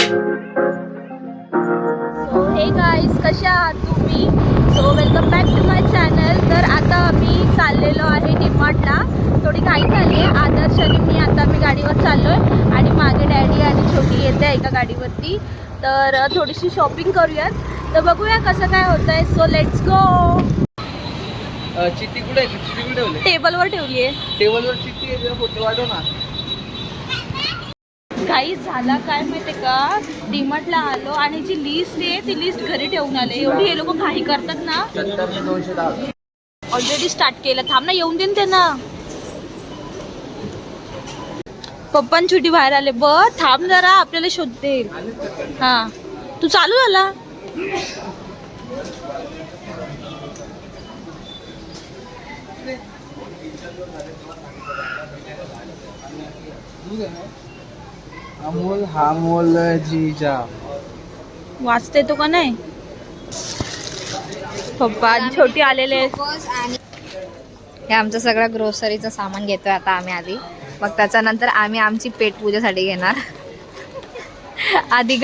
So hey guys कशा आहात तुम्ही? So welcome back to my channel तर आता आम्ही चाललेलो आहे डिमार्टला थोडी घाई झाली आहे. आदर्श आणि मी आता मी गाडीवर चाललो आहे आणि मागे डॅडी आणि छोटी येते एका गाडीवरती. तर थोडीशी शॉपिंग करूयात. तर बघूया कसं काय होतं आहे सो लेट्स गो अ, चिठ्ठी कुठे आहे? चिठ्ठी कुठे ठेवली? टेबलवर ठेवली आहे टेबलवर चिठ्ठी आहे जरा फोटो वाढव ना. काही झाला काय माहिती का? डिमार्टला आलो आणि जी लिस्ट आहे ती लिस्ट घरी ठेवून आले. एवढी हे लोक घाई करतात ना. सत्तरशे दोनशे दहा. ऑलरेडी स्टार्ट केलं. थांब ना येऊन देन त्यांना. पप्पा छुटी बाहेर आले. ब थांब जरा आपल्याला शोधते हा. तू चालू झाला. अमोल हा मोल जीजा. वाचते तो का नाही? पप्पा आणि छोटी आलेले आहेत. हे आमचं सगळं ग्रोसरीचं सामान घेतोय आता आम्ही आधी. मग त्याच्यानंतर आम्ही आमची पेट पूजेसाठी घेणार. आधी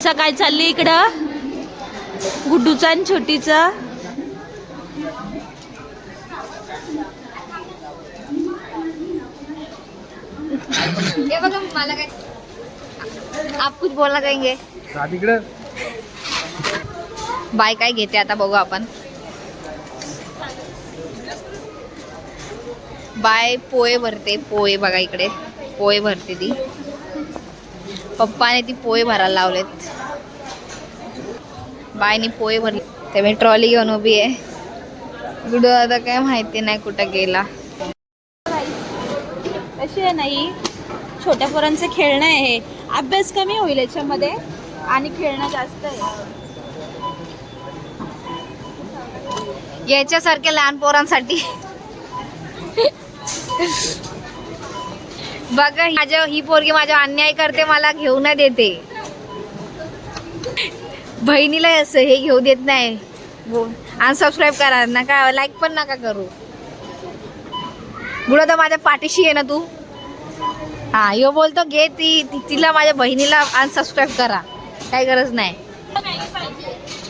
काय चालली इकडं? गुड्डूचा आणि छोटीचा. बघा मला काय आप कुछ बोलना चाहेंगे? तिकडे. बाय काय घेते आता बघू आपण. बाय पोहे भरते पोहे बघा इकडे. पोहे भरते ती. पप्पाने ती पोहे भरायला लावलेत. बायनी पोहे भरले. ते मी ट्रॉली घेऊन उभी आहे. गुडू आता काय माहिती नाही कुठं गेला. कशी आहे नाही छोट्या पोरांचं खेळणं आहे हे. अभ्यास कमी होईल याच्यामध्ये आणि खेळणं जास्त आहे. याच्यासारख्या लहान पोरांसाठी. बघा माझ्या ही पोरगी माझ्या अन्याय करते मला घेऊ नाही देते. बहिणीला असं हे घेऊ देत नाही. अनसबस्क्राईब करा नका लाईक पण नका करू. गुड तर माझ्या पाठीशी आहे ना तू. हा यो बोलतो घे ती ती- तिला माझ्या बहिणीला अनसबस्क्राईब करा. काही गरज नाही.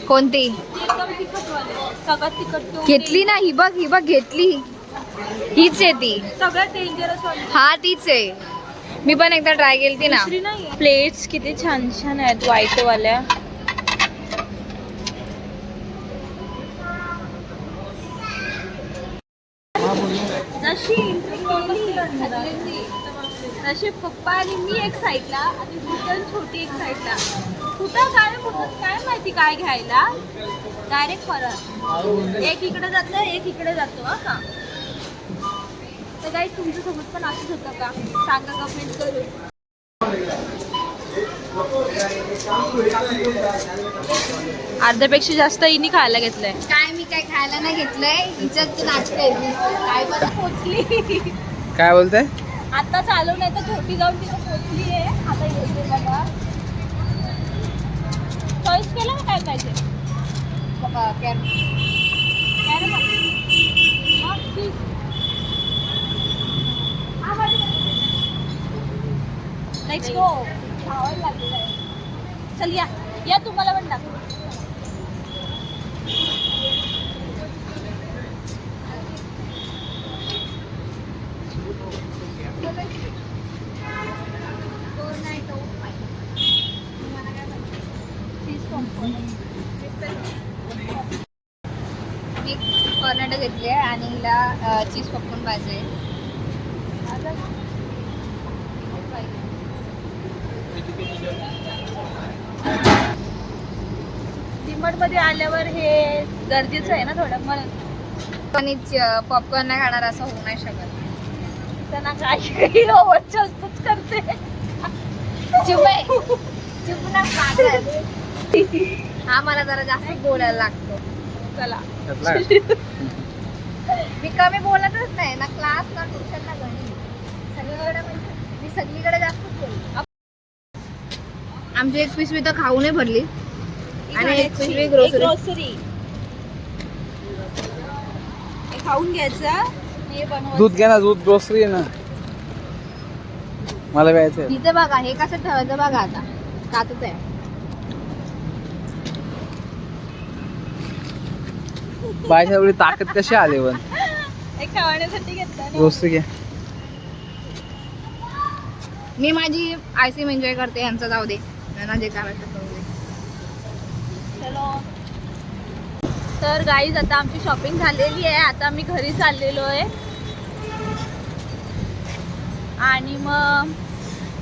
कोणती? तो घेतली ना ही बघ ही बघ घेतली. हीच आहे ती. सगळ्यात डेंजरस वाली हा तीच आहे. मी पण एकदा ट्राय केली ना. दुसरी नाही. प्लेट्स किती छान छान आहेत व्हाईट वाल्या जसे पप्पा आणि मी एक साईडला आणि भूतन छोटी एक साईडला. कुठं काय कुठं काय माहिती काय घ्यायला? डायरेक्ट परत. एक इकडे जातं एक इकडे जातो हा का? तर काही तुमच्यासोबत पण असंच होतं का? सांगा कमेंट करून. अर्ध्यापेक्षा जास्त इनी खायला घेतलंय. काय मी काय खायला नाही घेतलंय? हिच्यात नाचते काय पण. पोचली. काय बोलताय? आता चालू नाही तर छोटी जाऊन तिथं पोचली आहे. आता येते बघा. चॉईस केलं ना काय पाहिजे. Let's go. खावायला लागलेलं आहे. चल या. या तुम्हाला पण दाखव मी कॉर्नेटो घेतली आहे आणि हिला चीज पॉपकॉर्न पाहिजे डिमार्टमध्ये आल्यावर हे गरजेचं आहे ना थोडं मला आणि पॉपकॉर्न नाही खाणार असं होऊ नाही शकत. त्यांना काही ओव्हरच्या असतच करते. चुप आहे हा मला जरा जास्त बोलायला लागतो. चला. मी कमी बोलतच नाही ना क्लास ना ट्युशन ना घरी. सगळीकडे म्हणजे मी सगळीकडे जास्त बोलते. आमची एक पिशवी तर खाऊ नाही भरली आणि एक पिशवी ग्रोसरी खाऊन घ्यायचं. हे दूध घ्या ना दूध ग्रोसरी आहे ना. मला आहे इथे बघा हे कसं ठेवायचं बघा आता. काचच आहे. बायच्या एवढी ताकद कशी आली पण? एक खावण्यासाठी घेतला. गोष्ट मी माझी आईस्क्रीम एन्जॉय करते यांचं जाऊ दे. त्यांना जे करायचं करू दे. चलो. तर गाईज आता आमची शॉपिंग झालेली आहे. आता मी घरी चाललेलो आहे. आणि मग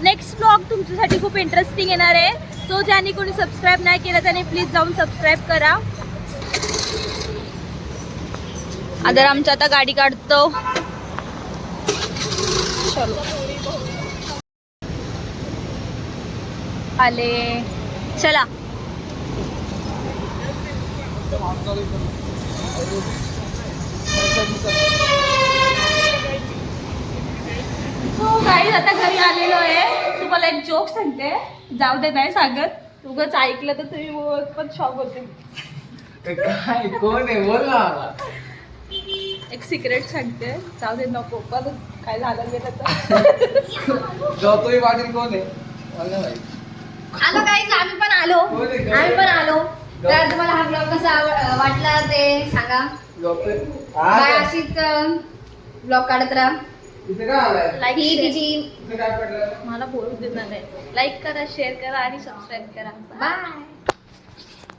नेक्स्ट ब्लॉग तुमच्यासाठी खूप इंटरेस्टिंग येणार आहे. सो ज्यांनी कोणी सबस्क्राईब नाही केलं त्याने प्लीज जाऊन सबस्क्राईब करा. आदर आमच्या आता गाडी काढतो. चलो. आले. चला. हो, गाईज आता घरी आलेलो आहे. तुम्हाला एक जोक सांगते. जाऊ दे नाही सांगत. उगच ऐकलं तर तुम्ही पण शॉक होते काय? कोण आहे? बोल ना. एक सिक्रेट सांगते. जाऊ दे नको. पण काय झालं गेलं तर. जातोय पाटील कोण आहे? मला नाही. माहीत. आलो काही आम्ही पण आलो? आम्ही पण आलो. तर तुम्हाला हा ब्लॉग कसा आव- वाटला ते सांगा. जातोय. बाय हा, अशीच ब्लॉग काढत राहा. इथे काय आलाय? लाईक ही तिची इथे काय पडलं? मला बोलू देणार नाही. लाईक करा शेअर करा आणि सबस्क्राईब करा. बाय